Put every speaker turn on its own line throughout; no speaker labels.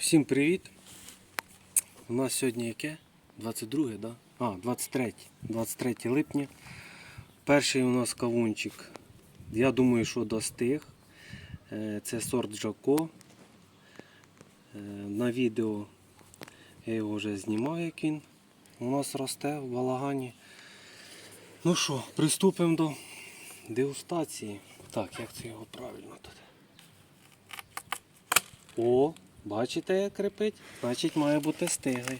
Всім привіт! У нас сьогодні яке? 22, да? А, 23. 23 липня. Перший у нас кавунчик. Я думаю, що достиг. Е, Це сорт Жако. Е, На відео я його вже знімав, як він у нас росте в балагані. Ну що, приступимо до дегустації. Так, як це його правильно тут? О, бачите, як крепить? Значить має бути стиглий.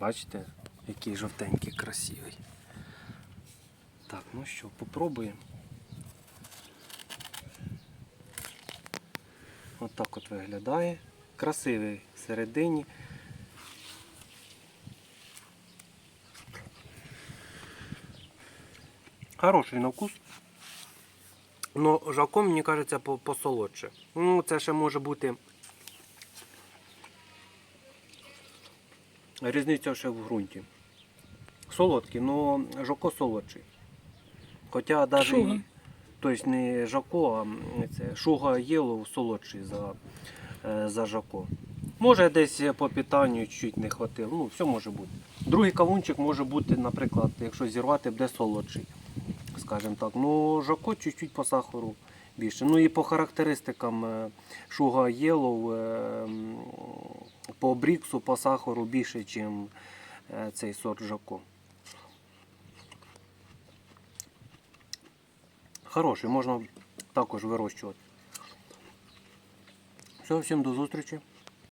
Бачите, який жовтенький, красивий. Так, ну що, попробуємо. От от виглядає. Красивий всередині. Хороший на вкус. Но жаком, мені кажеться, посолодше. Ну, це ще може бути. Різниця ще в ґрунті. Солодкий, але жако солодший. Хоча навіть
Шуга.
тобто не жако, а це шуга єлов солодший за, е, за жако. Може десь по питанню чуть не хватило. Ну, все може бути. Другий кавунчик може бути, наприклад, якщо зірвати, буде солодший скажімо так. Ну, жако чуть-чуть по сахару більше. Ну і по характеристикам е, Шуга Єлоу е, по бріксу, по сахару більше, ніж цей сорт жако. Хороший, можна також вирощувати. Все, всім до зустрічі.